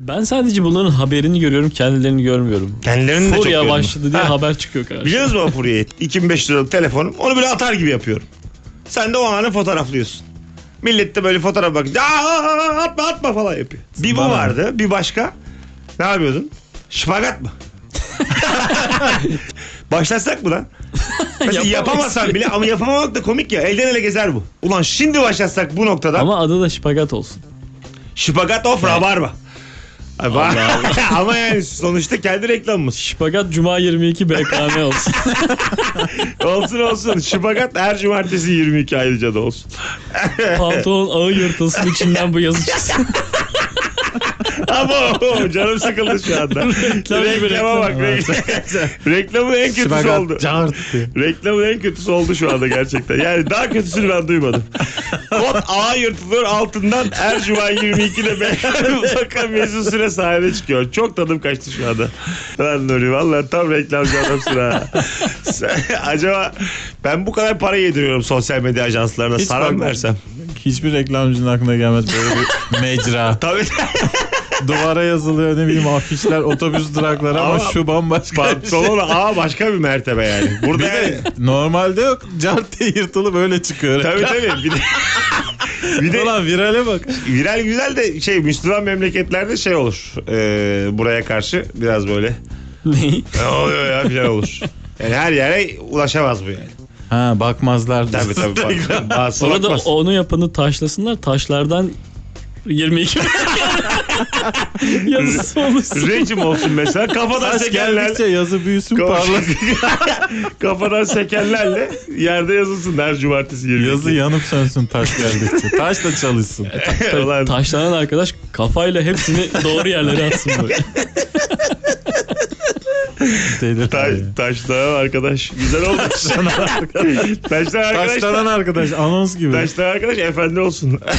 Ben sadece bunların haberini görüyorum kendilerini görmüyorum. Kendilerini de çok Furya gördüm. başladı diye Ha, haber çıkıyor karşıma. Biliyor musun o furyayı? 2500 liralık telefonum. Onu böyle atar gibi yapıyorum. Sen de o anı fotoğraflıyorsun. Millet de böyle fotoğraf bakınca "Aa, atma atma falan yapıyor. Bir bu Bana- vardı bir başka. Ne yapıyordun? Şıpagat mı? Başlasak mı lan? Mesela Yapamayız. yapamasan bile ama yapamamak da komik ya. Elden ele gezer bu. Ulan şimdi başlasak bu noktada. Ama adı da şipagat olsun. Şıpagat of rabarba. Bak- ama yani sonuçta kendi reklamımız. Şipagat Cuma 22 BKM olsun. Olsun olsun. Şıpagat her cumartesi 22 ayrıca da olsun. Pantolon ağı yırtılsın içinden bu yazı çıksın. Ama o, canım sıkıldı şu anda. Reklam Reklama bak. reklam. reklam- Reklamın en kötüsü oldu. Reklamın en kötüsü oldu şu anda gerçekten. Yani daha kötüsünü ben duymadım. Kod A yırtılıyor altından her cuma 22'de beraber bakan Mesut Süre sahneye çıkıyor. Çok tadım kaçtı şu anda. Lan Nuri valla tam reklamcı adamsın ha. Acaba ben bu kadar para yediriyorum sosyal medya ajanslarına. Hiç bakma. versem? Hiçbir reklamcının aklına gelmez böyle bir mecra. Tabii. Duvara yazılıyor ne bileyim afişler, otobüs durakları ama, Ama şu bambaşka bir şey. Pantolon A başka bir mertebe yani. Burada Bir yani. de normalde yok. Cart diye yırtılı böyle çıkıyor. Tabii tabii. Bir de, bir de Ulan virale bak. viral güzel de şey Müslüman memleketlerde şey olur. Ee, buraya karşı biraz böyle ne oluyor ya falan olur. Yani her yere ulaşamaz bu yani. Ha bakmazlar. Tabii tabii. Bak, Orada onu yapanı taşlasınlar. Taşlardan 22 yazısı olursun. Rejim olsun mesela. Kafadan Taş sekenler. geldikçe yazı büyüsün parlasın. Kafadan sekenlerle yerde yazılsın her cumartesi 22. Yazı yanıp sönsün taş geldikçe. Taş da çalışsın. Ulan, Taşlanan arkadaş kafayla hepsini doğru yerlere atsın böyle. Ta- taşlanan arkadaş. Güzel olmuş. taşlanan arkadaş. Taşlanan arkadaş anons gibi. Taşlanan arkadaş efendi olsun.